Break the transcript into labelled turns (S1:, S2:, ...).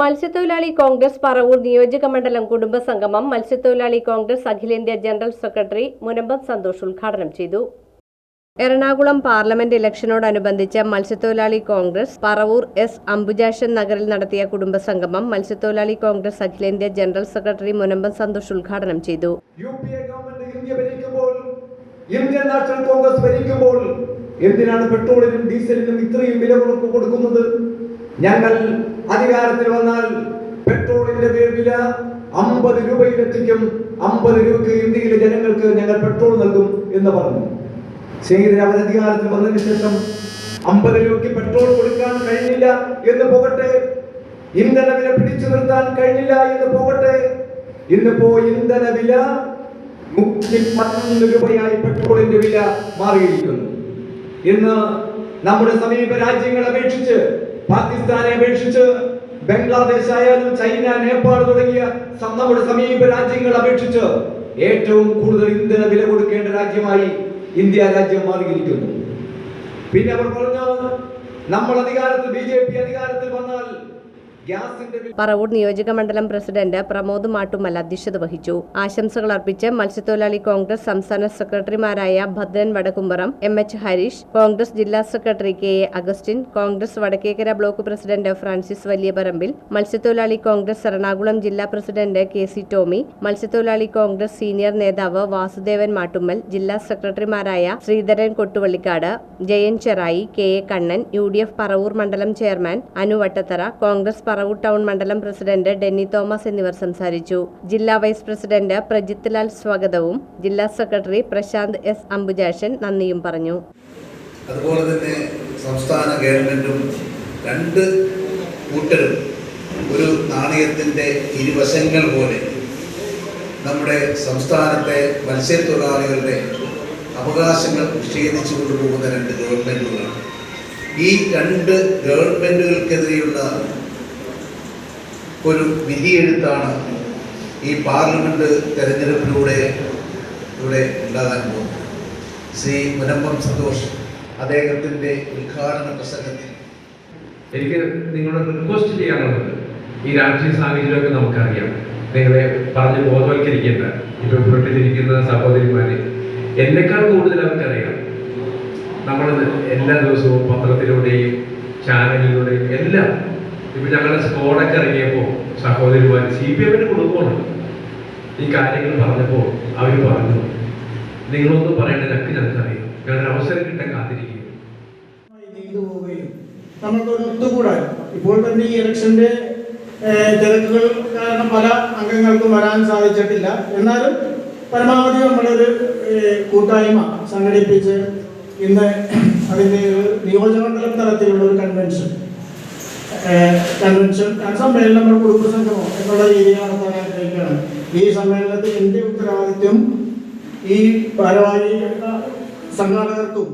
S1: മത്സ്യത്തൊഴിലാളി കോൺഗ്രസ് പറവൂർ നിയോജക മണ്ഡലം കുടുംബ സംഗമം മത്സ്യത്തൊഴിലാളി കോൺഗ്രസ് അഖിലേന്ത്യാ ജനറൽ സെക്രട്ടറി മുനമ്പം സന്തോഷ് ഉദ്ഘാടനം ചെയ്തു. എറണാകുളം പാർലമെന്റ് ഇലക്ഷനോടനുബന്ധിച്ച് മത്സ്യത്തൊഴിലാളി കോൺഗ്രസ് പറവൂർ എസ് അംബുജാഷൻ നഗറിൽ നടത്തിയ കുടുംബസംഗമം മത്സ്യത്തൊഴിലാളി കോൺഗ്രസ് അഖിലേന്ത്യാ ജനറൽ സെക്രട്ടറി മുനമ്പം സന്തോഷ് ഉദ്ഘാടനം ചെയ്തു.
S2: ഇന്ത്യൻ നാഷണൽ കോൺഗ്രസ് ഭരിക്കുമ്പോൾ എന്തിനാണ് പെട്രോളിനും ഡീസലിനും ഇത്രയും വില കൊടുക്ക- കൊടുക്കുന്നത്? ഞങ്ങൾ അധികാരത്തിൽ വന്നാൽ പെട്രോളിന്റെ വില അമ്പത് രൂപയിലെത്തിക്കും. അമ്പത് രൂപയ്ക്ക് ഇന്ത്യയിലെ ജനങ്ങൾക്ക് ഞങ്ങൾ പെട്രോൾ നൽകും എന്ന് പറഞ്ഞു. സ്നേഹിതരെ അവർ അധികാരത്തിൽ വന്നതിന് ശേഷം അമ്പത് രൂപയ്ക്ക് പെട്രോൾ കൊടുക്കാൻ കഴിഞ്ഞില്ല എന്ന് പോകട്ടെ. ഇന്ധന വില പിടിച്ചു നിർത്താൻ കഴിഞ്ഞില്ല എന്ന് പോകട്ടെ. ഇന്നിപ്പോ ഇന്ധന വില നൂറ്റി പതിനൊന്ന് രൂപയായി പെട്രോളിന്റെ വില മാറിയിരിക്കുന്നു. ഇന്ന് നമ്മുടെ സമീപ രാജ്യങ്ങളെ അപേക്ഷിച്ച് പാകിസ്ഥാനെ അപേക്ഷിച്ച് ബംഗ്ലാദേശ് ആയാലും ചൈന നേപ്പാൾ തുടങ്ങിയ നമ്മുടെ സമീപ രാജ്യങ്ങൾ അപേക്ഷിച്ച് ഏറ്റവും കൂടുതൽ ഇന്ധന വില കൊടുക്കേണ്ട രാജ്യമായി ഇന്ത്യ രാജ്യം മാറിയിരിക്കുന്നു. പിന്നെ അവർ പറഞ്ഞു നമ്മൾ അധികാരത്തിൽ ബി ജെ പി വില
S1: പറവൂർ നിയോജക മണ്ഡലം പ്രസിഡന്റ് പ്രമോദ് മാട്ടുമൽ അധ്യക്ഷത വഹിച്ചു. ആശംസകൾ അർപ്പിച്ച് മത്സ്യത്തൊഴിലാളി കോൺഗ്രസ് സംസ്ഥാന സെക്രട്ടറിമാരായ ഭദ്രൻ വടക്കുംപുറം എം എച്ച് ഹരീഷ് കോൺഗ്രസ് ജില്ലാ secretary K A Augustine Congress Vadakkekkara block president Francis Valiyaparambil മത്സ്യത്തൊഴിലാളി കോൺഗ്രസ് എറണാകുളം ജില്ലാ പ്രസിഡന്റ് കെ സി ടോമി മത്സ്യത്തൊഴിലാളി കോൺഗ്രസ് സീനിയർ നേതാവ് വാസുദേവൻ മാട്ടുമ്മൽ ജില്ലാ സെക്രട്ടറിമാരായ Sreedharan Kottuvallikkad Jayan Cherai K A Kannan U D F Paravur മണ്ഡലം ചെയർമാൻ അനു വട്ടത്തറ കോൺഗ്രസ് പറവൂർ ടൗൺ മണ്ഡലം പ്രസിഡന്റ് ഡെന്നി തോമസ് എന്നിവർ സംസാരിച്ചു. ജില്ലാ വൈസ് പ്രസിഡന്റ് പ്രജിത് ലാൽ സ്വാഗതവും ജില്ലാ സെക്രട്ടറി പ്രശാന്ത് എസ് അംബുജാഷൻ നന്ദിയും പറഞ്ഞു.
S3: അതുപോലെ തന്നെ സംസ്ഥാന ഗവൺമെന്റും രണ്ട് കൂട്ടരും ഒരു നാണയത്തിന്റെ ഇരുവശങ്ങൾ പോലെ നമ്മുടെ സംസ്ഥാനത്തെ മത്സ്യത്തൊഴിലാളികളുടെ അവകാശങ്ങൾ നിഷേധിച്ചു കൊണ്ടുപോകുന്ന രണ്ട് ഗവൺമെന്റുകളാണ് ഈ രണ്ട് ഗവൺമെന്റുകൾക്കെതിരെയുള്ള ഒരു വിധിയെഴുത്താണ് ഈ പാർലമെന്റ് തെരഞ്ഞെടുപ്പിലൂടെ ഇവിടെ ഉണ്ടാകാൻ പോകുന്നത്. ശ്രീ മുനമ്പം സന്തോഷ് അദ്ദേഹത്തിന്റെ ഉദ്ഘാടന പ്രസംഗത്തിൽ
S4: എനിക്ക് നിങ്ങളോട് റിക്വസ്റ്റ് ചെയ്യാനുള്ളത് ഈ രാഷ്ട്രീയ സാഹചര്യമൊക്കെ നമുക്കറിയാം. നിങ്ങളെ പറഞ്ഞ് ബോധവൽക്കരിക്കേണ്ട ഇപ്പൊ പെട്ടിരിക്കുന്ന സഹോദരിമാരെ എന്നെക്കാൾ കൂടുതൽ അവർക്കറിയാം. നമ്മൾ എല്ലാ ദിവസവും പത്രത്തിലൂടെയും ചാനലിലൂടെയും എല്ലാം ഇപ്പൊ ഞങ്ങളുടെ സ്കോഡൊക്കെ ഇറങ്ങിയപ്പോൾ സഹോദരിമാർ സി പി എമ്മിന്റെ കുടുംബമാണ്. ഈ കാര്യങ്ങൾ പറഞ്ഞപ്പോൾ അവർ പറഞ്ഞു നിങ്ങളൊന്നും പറയേണ്ട ഞങ്ങൾക്ക് ഞങ്ങൾക്കറിയാം. ഞങ്ങളുടെ അവസരം കിട്ടാൻ കാത്തിരിക്കും
S5: നമുക്കൊരു ഒത്തുകൂടാൻ ഇപ്പോൾ തന്നെ ഈ ഇലക്ഷന്റെ തിരക്കുകൾ കാരണം പല അംഗങ്ങൾക്കും വരാൻ സാധിച്ചിട്ടില്ല. എന്നാലും പരമാവധി നമ്മളൊരു കൂട്ടായ്മ സംഘടിപ്പിച്ച് ഇന്ന് അതിന്റെ ഒരു നിയോജകമണ്ഡലം തലത്തിലുള്ള ഒരു കൺവെൻഷൻ കൺവെൻഷൻ സമ്മേളനം നമ്മൾ കുടുംബ സംഗമം എന്നുള്ള രീതിയിൽ നടത്താൻ ആഗ്രഹിക്കുകയാണ്. ഈ സമ്മേളനത്തിൽ എന്റെ ഉത്തരവാദിത്വം ഈ ഭാരവാഹി സംഘാടകർക്കും